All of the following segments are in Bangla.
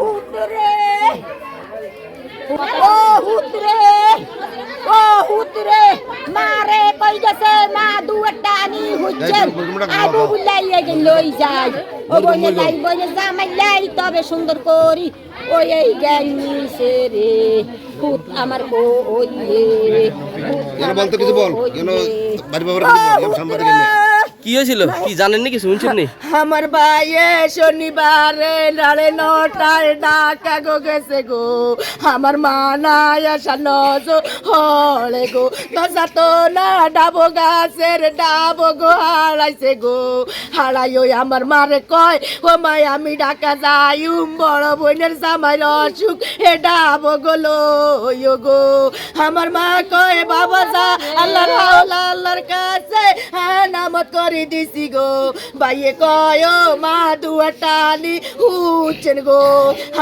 হুতরে। ও হুতরে ও হুতরে। মারে কই গেছে? মা দুয়ারটা আনি হুচ্ছেন আবু বুলাইয়ে গেল লই যাই ও বলে লাই বলে জামাই লাই তবে সুন্দর করি। ওই এই জ্ঞানী রে। হুত আমার কো ওই রে। কেন বলতো কিছু বল কেন বাড়ি বাবার সাংবাদিক কি হয়েছিল? কি জানেন নাকি শুনছেন আমার ভাইয়ে শনিবারে নাড়ে নটায় ডাকা গো গেছে গো। আমার মা নাই আসা নজ হলে গো। দশা তো না, ডাবো গাছের ডাবো গো, হারাইছে গো। হারাই ওই আমার মারে কয়, ও মাই আমি ডাকা যাই বড় বোনের জামাইর অসুখ, হে ডাবো গো লইও গো। আমার মা কয়, বাবা যা, আল্লাহর হাওলা, আল্লাহর কাছে হ্যাঁ নামত করে দিছি গো। বাইয়ে কয় মা দুয়াটা আনি হুচ্ছেন গো।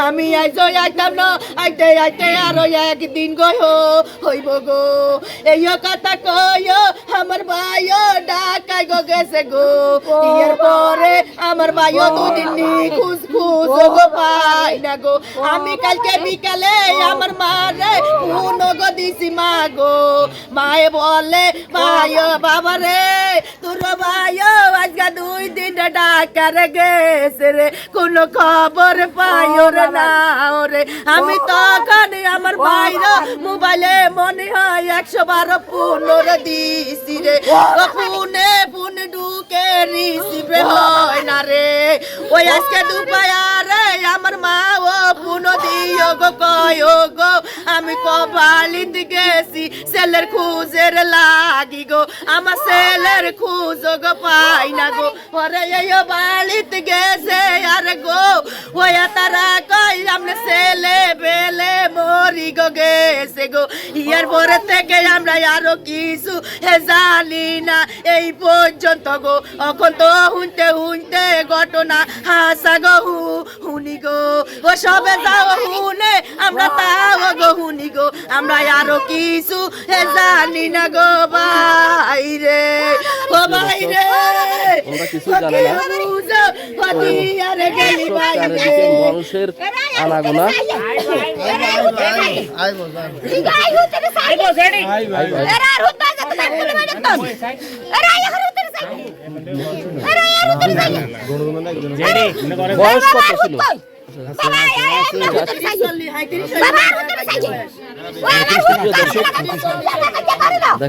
আমি আইজ আইতাম না, আইতে আইতে আরও একদিন গো হইব গো। এই কথা কয়, আমার ভাইও ডাকাই গো গেছে গো। ইয়ের পরে আমার ভাইও দুদিন গো পাই না গো। আমি কালকে বিকালে আমার মারে ফোন গো দিছি মা গো। মায়ে বলে ভাই বাবা রে তোর ভাই আজকে দুই দিন ডাকার গেছে রে। কোনো খবর পাইও রে না রে। আমি তখন আমার ভাইর মোবাইলে মনে হয় একশো বারো পুনর দিছি রে। পুনে পুনে ঢুকে রিসিভে হয় না রে। ওই আজকে দুপায়া আমার মা, ও পুনো দিও গো কয় গো আমি কবালিত গেছি, ছেলের খুঁজের লাগি গো, আমার সেলের খুঁজ গো পাই না গো পরে বালিত গেছে আর গো ওই তারা কই আমরা ছেলে বেলে মরি গো, গেছে গো, ইয়ার পরে থেকে আমরা আরও কিছু জানি না, এই পর্যন্ত গো এখন তো হুনতে হুনতে ঘটনা হাসা গো হুনি গো। ও সবে যাও হুনে আমরা তাও গো হুনি গো। আমরা আরও কিছু হে জানি না গো ও। বুঝো হদিয়ারে গেলি বাইরে চারিদিকে মানুষের আনাগোনা বয়স কত ছিল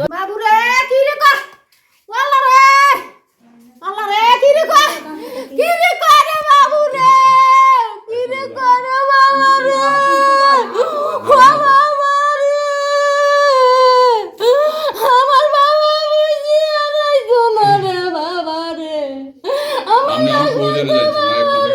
বাবুরে কি রে আল্লাহ রে আল্লাহ রে কি রে প্রয়োজনে যাচ্ছি মায়ের কথা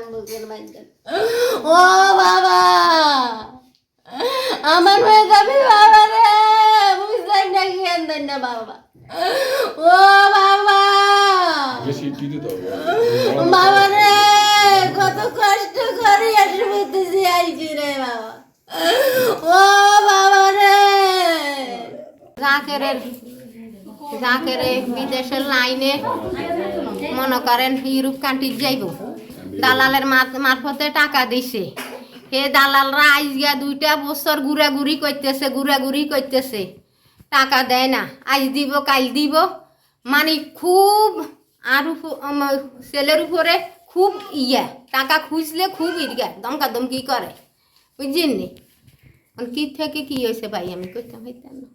আমরা ও বাবা আমার মেয়ে যাবি বাবা। রে না না বাবা ও বাবা বাবা রে কত কষ্ট করে আসবতেছি আইছি রে বাবা ও বাবা রে জাকেরের জাকেরে বিদেশের লাইনে মনে করেন ইউরোপ কান্ট্রি যাইব। দালালের মারফতে টাকা দিছে। হে দালালরা, আইজগা দুইটা বছর ঘুরাঘুরি করতেছে ঘুরাঘুরি করতেছে। টাকা দেয় না। আজ দিব কাল দিব। মানে খুব আর ছেলের উপরে খুব ইয়া। টাকা খুঁজলে খুব ইয়া দমকা দমকি করে। বুঝছেন কি থেকে কি হয়েছে ভাই? আমি করতে হইতাম না।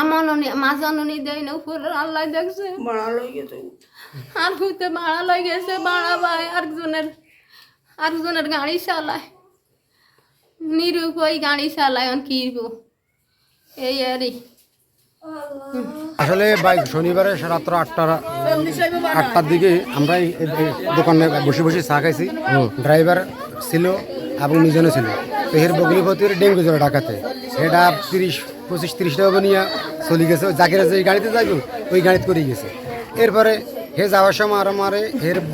আমার ননি মা জননী দেয় না উপরে আল্লাহ দেখছে। আর হইতে ভাড়া লই গেছে ভাড়া ভাই আরেকজনের আরেকজনের গাড়ি চালায়। নিরুপায় গাড়ি চালায় এখন কি? এই আরই আসলে বাইক শনিবারে রাত্র আটটা আটটার দিকে আমরা দোকানে বসে বসে চা খাইছি। ড্রাইভার ছিল এবং নিজনে ছিল। তো এর বগলিপতির ডেঙ্গু জ্বর ডাকাতে। সেটা তিরিশ পঁচিশ তিরিশ টাকা নিয়ে চলে গেছে। জাকির যে গাড়িতে যাইব, ওই গাড়িতে করে গেছে। এরপরে হে যাওয়ার সময় আর আমার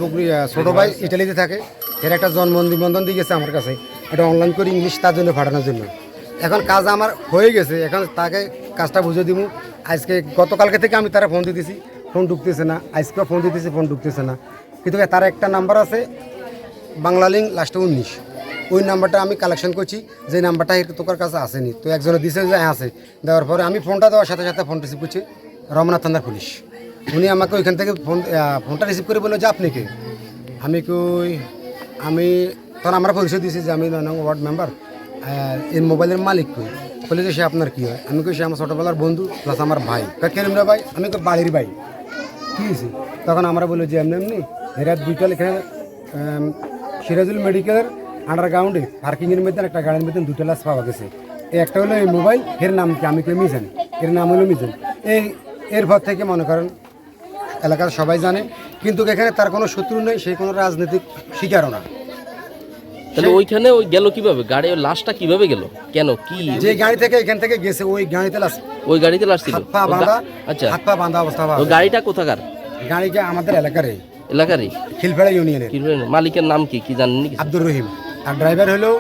বগলি ছোট ভাই ইটালিতে থাকে। এর একটা জন্ম নিবন্ধন দিয়ে গেছে আমার কাছে। এটা অনলাইন করে ইংলিশ তার জন্য ফাটানোর জন্য। এখন কাজ আমার হয়ে গেছে। এখন তাকে কাজটা বুঝে দিব আজকে গতকালকে থেকে আমি তারা ফোন দিতেছি। ফোন ঢুকতেছে না। আজকেও ফোন দিতেছি ফোন ঢুকতেছে না। কিন্তু তার একটা নাম্বার আছে বাংলা লিঙ্ক লাস্টে উনিশ। ওই নাম্বারটা আমি কালেকশন করছি। যে নাম্বারটা তোকার কাছে আসেনি, তো একজনে দিছে যে হ্যাঁ আছে। দেওয়ার পরে আমি ফোনটা দেওয়ার সাথে সাথে ফোন রিসিভ করছি রমনাথ থানার পুলিশ। উনি আমাকে ওইখান থেকে ফোন ফোনটা রিসিভ করে বলল, যে আপনি কে? আমি কই, আমি তখন আমরা পরিচয় দিয়েছি যে আমি নয় ওয়ার্ড মেম্বার এই মোবাইলের মালিক কই? বলে যে সে আপনার কী হয়? আমি কই, সে আমার ছোটোবেলার বন্ধু প্লাস আমার ভাই। কেন ভাই? আমি তো বাড়ির ভাই। ঠিক আছে তখন আমরা বলি যে এমনি এমনি এরা দুইটা এখানে সিরাজুল মেডিকেলের আন্ডারগ্রাউন্ডে পার্কিংয়ের মধ্যে একটা গাড়ির মধ্যে দুটো লাশ পাওয়া গেছে। একটা হলো এই মোবাইল এর নাম কি? আমি কেউ মিজান। এর নাম হলো মিজান। এই এরপর থেকে মনে করেন এলাকার সবাই জানে কিন্তু এখানে তার কোনো শত্রু নেই সে কোনো রাজনৈতিক শিকারও না। তাহলে ওইখানে ওই গেল কীভাবে? গাড়ি লাশটা কীভাবে গেল? কেন? কি? যে গাড়ি থেকে এখান থেকে গেছে ওই গাড়িতে লাশ ওই গাড়িতে লাশ ছিল? হাত পা বাঁধা আচ্ছা। হাত পা বাঁধা অবস্থা ওই গাড়িটা কোথাকার? গাড়িটা আমাদের এলাকারই। এলাকারই? খিলফেড়া ইউনিয়নের। কি মালিকের নাম কি? কি জানেন আব্দুর রহিম। আর ড্রাইভার হলো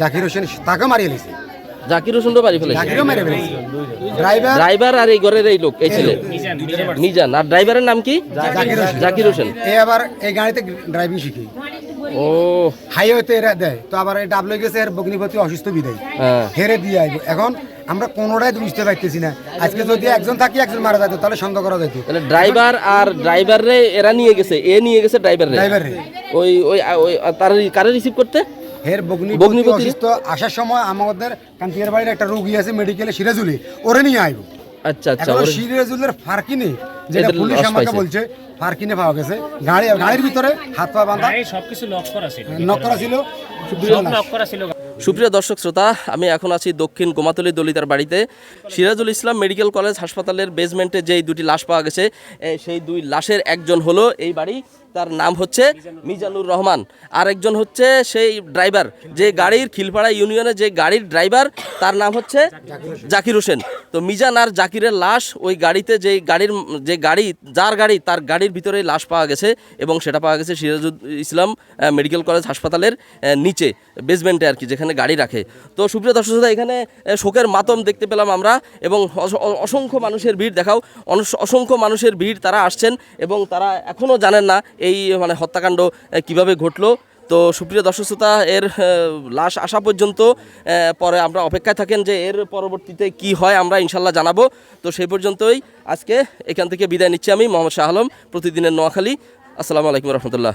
জাকির হোসেন তাকে মারিয়ে নিয়েছে জাকির হোসেনও বাড়ি ফেলেছে। জাকিরও মেরে ফেলেছে। ড্রাইভার ড্রাইভার আর এই ঘরের এই লোক এই ছেলে। মিজান আর ড্রাইভারের নাম কি? জাকির হোসেন। জাকির হোসেন। এ আবার এই গাড়িতে ড্রাইভিং শিখি। ও। হাইওয়েতে এরা দেয়। তো আবার এই ডাবলে গেছে এর বগ্নিপতি অসুস্থ বিদায়। হ্যাঁ। হেরে দিয়ে এখন আমরা কোনোটাই বুঝতে পারতেছি না। আজকে যদি একজন থাকি একজন মারা যেত তাহলে সন্দেহ করা যেত তাহলে ড্রাইভার আর ড্রাইভারে এরা নিয়ে গেছে এ নিয়ে গেছে ড্রাইভার ড্রাইভার রে ওই ওই ওই তার কারে রিসিভ করতে? হের বগ্নিপতি? অসুস্থ আসার সময় আমাদের কান্তিয়ার বাড়ির একটা রোগী আছে মেডিকেলে সিরাজুলি। ওরে নিয়ে আইব। আচ্ছা আচ্ছা সিরাজুলের ফার্কিনে যেটা এদের পুলিশ আমাকে বলছে ফার্কিনে পাওয়া গেছে। গাড়ি গাড়ির ভিতরে হাত পা বাঁধা। সবকিছু লক করা ছিল। নক করা ছিল। সব লক করা ছিল। সুপ্রিয় দর্শক শ্রোতা, আমি এখন আছি দক্ষিণ গোমাতলি দলিতার বাড়িতে। সিরাজুল ইসলাম মেডিকেল কলেজ হাসপাতালের বেসমেন্টে যেই দুটি লাশ পাওয়া গেছে সেই দুই লাশের একজন হলো এই বাড়ি। তার নাম হচ্ছে মিজানুর রহমান। আর একজন হচ্ছে সেই ড্রাইভার, যে গাড়ির খিলপাড়া ইউনিয়নের যে গাড়ির ড্রাইভার, তার নাম হচ্ছে জাকির হোসেন। তো মিজান আর জাকিরের লাশ ওই গাড়িতে যে গাড়ির, যে গাড়ি, যার গাড়ি, তার গাড়ির ভিতরে লাশ পাওয়া গেছে এবং সেটা পাওয়া গেছে সিরাজুল ইসলাম মেডিকেল কলেজ হাসপাতালের নিচে বেসমেন্টে আর কি, যেখানে গাড়ি রাখে। তো সুপ্রিয় দর্শক এখানে শোকের মাতম দেখতে পেলাম আমরা এবং অসংখ্য মানুষের ভিড় দেখাও অসংখ্য মানুষের ভিড় তারা আসছেন এবং তারা এখনও জানেন না এই মানে হত্যাকাণ্ড কীভাবে ঘটলো? তো সুপ্রিয় দর্শক শ্রোতা, এর লাশ আসা পর্যন্ত পরে আমরা অপেক্ষায় থাকেন যে এর পরবর্তীতে কি হয়, আমরা ইনশাল্লাহ জানাব। তো সেই পর্যন্তই আজকে এখান থেকে বিদায় নিচ্ছি আমি, মোহাম্মদ শাহ আলম, প্রতিদিনের নোয়াখালী। আসসালামু আলাইকুম রহমতুল্লাহ।